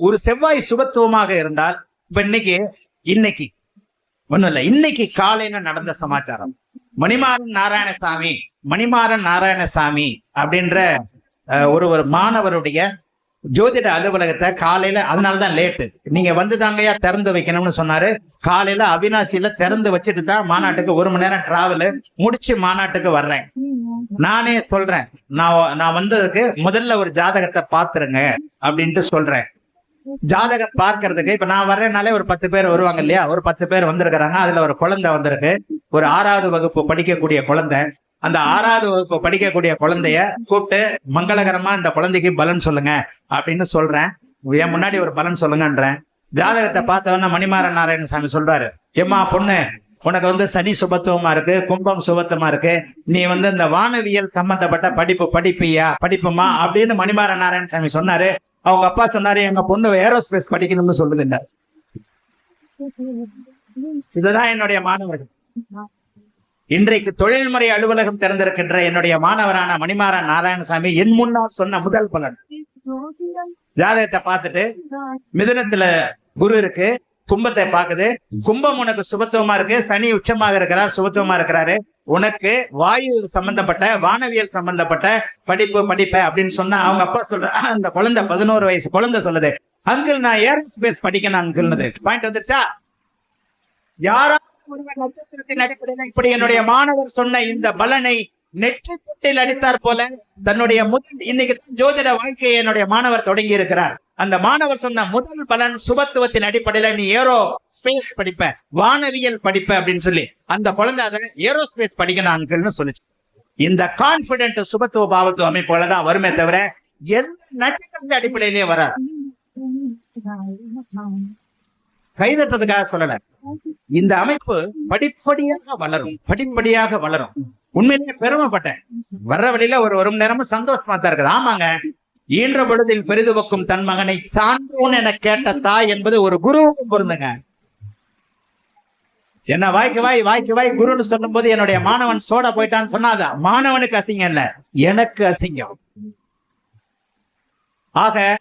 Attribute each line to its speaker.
Speaker 1: ஒரு செவ்வாய் சுபத்துவமாக இருந்தால் இப்ப இன்னைக்கு இன்னைக்கு ஒண்ணும் இல்ல இன்னைக்கு காலையில நடந்த சமாச்சாரம். மணிமாறன் நாராயணசாமி மணிமாறன் நாராயணசாமி அப்படின்ற ஒரு ஒரு மாணவருடைய ஜோதிட அலுவலகத்தை காலையில அதனாலதான் லேட்டு நீங்க வந்து தாங்கய்யா திறந்து வைக்கணும்னு சொன்னாரு. காலையில அவினாசியில திறந்து வச்சுட்டு தான் மாநாட்டுக்கு ஒரு மணி நேரம் டிராவல் முடிச்சு மாநாட்டுக்கு வர்றேன். நானே சொல்றேன். நான் நான் வந்ததுக்கு முதல்ல ஒரு ஜாதகத்தை பாத்துருங்க அப்படின்ட்டு சொல்றேன். ஜாதகம் பார்க்கறதுக்கு இப்ப நான் வர்றேனாலே ஒரு பத்து பேர் வருவாங்க இல்லையா? ஒரு பத்து பேர் வந்திருக்கிறாங்க. அதுல ஒரு குழந்தை வந்திருக்கு. ஒரு ஆறாவது வகுப்பு படிக்கக்கூடிய குழந்தை. அந்த ஆறாவது வகுப்பு படிக்கக்கூடிய குழந்தைய கூப்பிட்டு மங்களகரமா இந்த குழந்தைக்கு பலன் சொல்லுங்க அப்படின்னு சொல்றேன். என் முன்னாடி ஒரு பலன் சொல்லுங்கன்றேன். ஜாதகத்தை பார்த்தவன மணிமாறன் நாராயணசாமி சொல்றாரு எம்மா பொண்ணு உனக்கு வந்து சனி சுபத்துவமா இருக்கு கும்பம் சுபத்துவமா இருக்கு. நீ வந்து இந்த வானவியல் சம்பந்தப்பட்ட படிப்பு படிப்பியா? படிப்புமா? அப்படின்னு மணிமாறன் நாராயணசாமி சொன்னாரு. அவங்க அப்பா சொன்னாரு எங்க பொண்ணு ஏரோஸ்பேஸ் படிக்கணும்னு சொல்லுதுங்க இதுதான் என்னுடைய மாணவர்கள். இன்றைக்கு தொழில்முறை அலுவலகம் திறந்திருக்கின்ற என்னுடைய மாணவரான மணிமாறன் நாராயணசாமி என் முன்னால் சொன்ன முதல் பலன். ஜாதகத்தை பார்த்துட்டு மிதுனத்துல குரு இருக்கு கும்பத்தை பாக்குது கும்பம் உனக்கு சுபத்துவமா இருக்கு சனி உச்சமாக இருக்கிறார் சுபத்துவமா இருக்கிறாரு. உனக்கு வாயு சம்பந்தப்பட்ட வானவியல் சம்பந்தப்பட்ட படிப்பு படிப்ப அப்படின்னு சொன்னா அவங்க அப்பா சொல்ற "ஆ, இந்த குழந்தை பதினோரு வயசு குழந்தை சொல்லுது. அங்கிள் நான் ஏரோஸ்பேஸ் படிக்கணும் அங்கிள்னது பாயிண்ட் வந்துருச்சா? யாரா ஒருவர் நட்சத்திரத்தின் அடிப்படையில் இப்படி என்னுடைய மாணவர் சொன்ன இந்த பலனை நெற்றி தொட்டில் அடித்தார் போல தன்னுடைய முதல் இன்னைக்கு ஜோதிட வாழ்க்கையை என்னுடைய மாணவர் தொடங்கி இருக்கிறார் அந்த மாணவர் சொன்ன முதல் பலன் சுபத்துவத்தின் அடிப்படையில நீ ஏரோ ஸ்பேஸ் படிப்ப வானவியல் படிப்ப அப்படின்னு சொல்லி அந்த குழந்தை அதை ஏரோஸ்பேஸ் படிக்கணும் அங்கிள்னு சொல்லிச்சு. இந்த கான்பிடென்ட் சுபத்துவ பாவத்துவ அமைப்புகளை தான் வருமே தவிர எந்த நட்சத்திரத்தின் அடிப்படையிலேயே வராது. கைதட்டதுக்காக சொல்லல. இந்த அமைப்பு படிப்படியாக வளரும் படிப்படியாக வளரும். உண்மையிலேயே பெருமைப்பட்டேன் வர்ற வழியில ஒரு ஒரு நேரமும் சந்தோஷமா தான் இருக்குது. ஆமாங்க ஈன்ற பொழுதில் பெரிதுவக்கும் தன் மகனை சான்றோன் என கேட்ட தாய் என்பது ஒரு குருவுக்கும் பொருந்துங்க. என்ன வாய்க்கு வாய் வாய்க்கு வாய் குருன்னு சொல்லும் போது என்னுடைய மாணவன் சோட போயிட்டான்னு சொன்னாதா? மாணவனுக்கு அசிங்கம் இல்ல. எனக்கு அசிங்கம். ஆக